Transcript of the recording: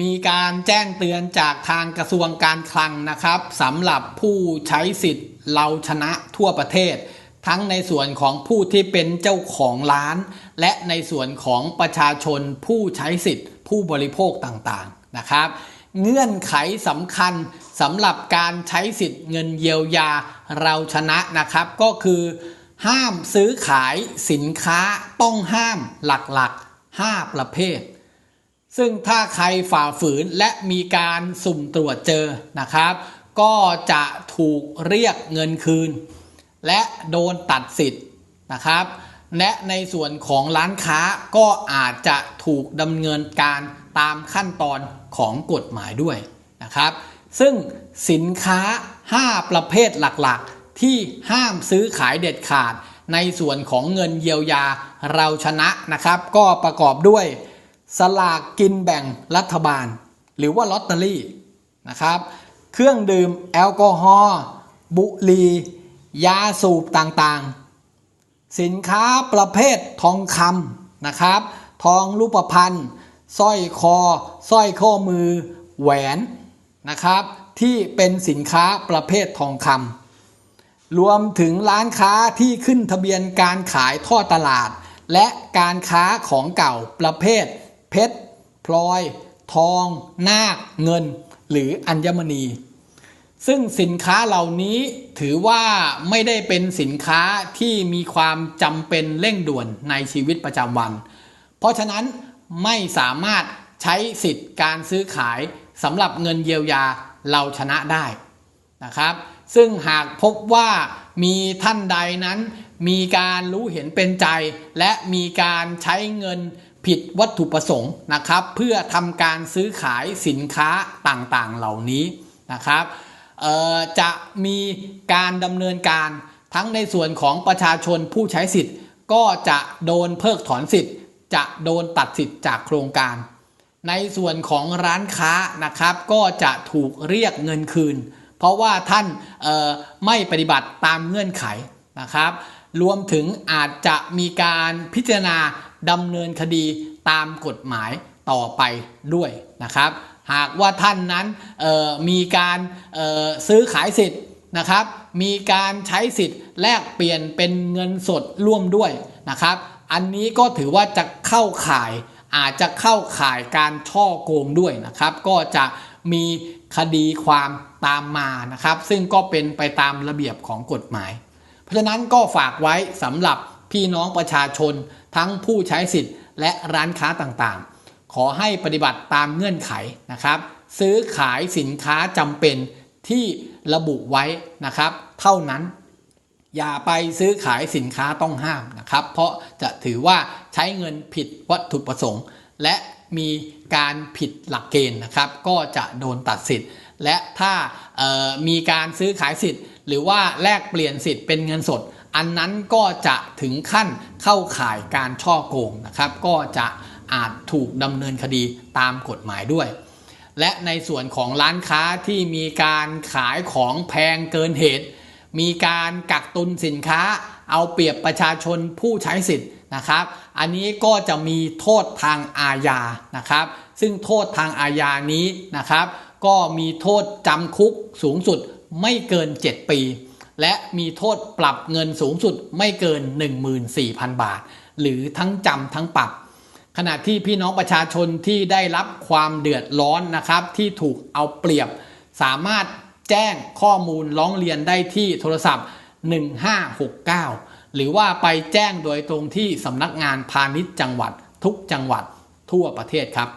มีการแจ้งเตือนจากทางกระทรวงการคลังนะครับสำหรับผู้ใช้สิทธิ์เราชนะทั่วประเทศ ทั้งในส่วนของผู้ที่เป็นเจ้าของร้าน และในส่วนของประชาชนผู้ใช้สิทธิ์ ผู้บริโภคต่างๆนะครับ เงื่อนไขสำคัญสำหรับการใช้สิทธิ์เงินเยียวยาเราชนะนะครับ ก็คือ ห้ามซื้อขายสินค้าต้องห้ามหลักๆ 5 ประเภท ซึ่งถ้าใครฝ่าฝืนและมีการสุ่มตรวจเจอนะครับ ก็จะถูกเรียกเงินคืน และโดนตัดสิทธิ์นะครับ และในส่วนของร้านค้าก็อาจจะถูกดำเนินการตามขั้นตอนของกฎหมายด้วยนะครับ ซึ่งสินค้า 5 ประเภทหลักๆ ที่ห้ามซื้อขายเด็ดขาด ในส่วนของเงินเยียวยาเราชนะนะครับ ก็ประกอบด้วย สลากกินแบ่งรัฐบาล หรือว่าลอตเตอรี่นะครับ เครื่องดื่มแอลกอฮอล์บุหรี่ยาสูบต่างๆ สินค้าประเภททองคำนะครับ ทองรูปพรรณสร้อยคอสร้อยข้อมือ แหวนนะครับ ที่เป็นสินค้าประเภททองคำรวมถึงร้านค้าที่ขึ้นทะเบียนการขายท่อตลาด และการค้าของเก่าประเภท เพชร พลอย ทอง นาค เงิน หรืออัญมณี ซึ่งสินค้าเหล่านี้ถือว่าไม่ได้เป็นสินค้าที่มีความจำเป็นเร่งด่วนในชีวิตประจำวัน เพราะฉะนั้นไม่สามารถใช้สิทธิ์การซื้อขายสำหรับเงินเยียวยาเราชนะได้นะครับ ซึ่งหากพบว่ามีท่านใดนั้นมีการรู้เห็นเป็นใจ และมีการใช้เงิน ผิดวัตถุประสงค์นะครับ เพื่อทำการซื้อขายสินค้าต่างๆเหล่านี้นะครับจะมีการดำเนินการทั้งในส่วนของประชาชนผู้ใช้สิทธิ์ ก็จะโดนเพิกถอนสิทธิ์ จะโดนตัดสิทธิ์จากโครงการ ในส่วนของร้านค้านะครับ ก็จะถูกเรียกเงินคืน เพราะว่าท่านไม่ปฏิบัติตามเงื่อนไขนะครับ รวมถึงอาจจะมีการพิจารณา ดำเนินคดีตามกฎหมายต่อไปด้วยนะครับ หากว่าท่านนั้นมีการซื้อขายสิทธิ์นะครับ มีการใช้สิทธิ์แลกเปลี่ยนเป็นเงินสดร่วมด้วยนะครับ อันนี้ก็ถือว่าจะเข้าข่ายอาจจะเข้าข่ายการช่อโกงด้วยนะครับ ก็จะมีคดีความตามมานะครับ ซึ่งก็เป็นไปตามระเบียบของกฎหมาย เพราะฉะนั้นก็ฝากไว้สำหรับ พี่น้องประชาชน ทั้งผู้ใช้สิทธิ์ และร้านค้าต่างๆ ขอให้ปฏิบัติตามเงื่อนไขนะครับ ซื้อขายสินค้าจำเป็นที่ระบุไว้นะครับ เท่านั้น อย่าไปซื้อขายสินค้าต้องห้ามนะครับ เพราะจะถือว่าใช้เงินผิดวัตถุประสงค์ และมีการผิดหลักเกณฑ์นะครับ ก็จะโดนตัดสิทธิ์ และถ้ามีการซื้อขายสิทธิ์ หรือว่าแลกเปลี่ยนสิทธิ์เป็นเงินสด อันนั้นก็จะถึงขั้นเข้าข่ายการช่อโกงนะครับก็จะอาจถูกดำเนินคดีตามกฎหมายด้วย และในส่วนของร้านค้าที่มีการขายของแพงเกินเหตุ มีการกักตุนสินค้า เอาเปรียบประชาชนผู้ใช้สิทธิ์นะครับ อันนี้ก็จะมีโทษทางอาญานะครับ ซึ่งโทษทางอาญานี้นะครับ ก็มีโทษจำคุกสูงสุดไม่เกิน 7 ปี และมีโทษปรับเงินสูงสุดไม่เกิน 14,000 บาท หรือทั้งจำทั้งปรับ ขณะที่พี่น้องประชาชนที่ได้รับความเดือดร้อนนะครับ ที่ถูกเอาเปรียบ สามารถแจ้งข้อมูลร้องเรียนได้ที่โทรศัพท์ 1569 หรือว่าไปแจ้งโดยตรงที่สำนักงานพาณิชย์จังหวัดทุกจังหวัดทั่วประเทศครับ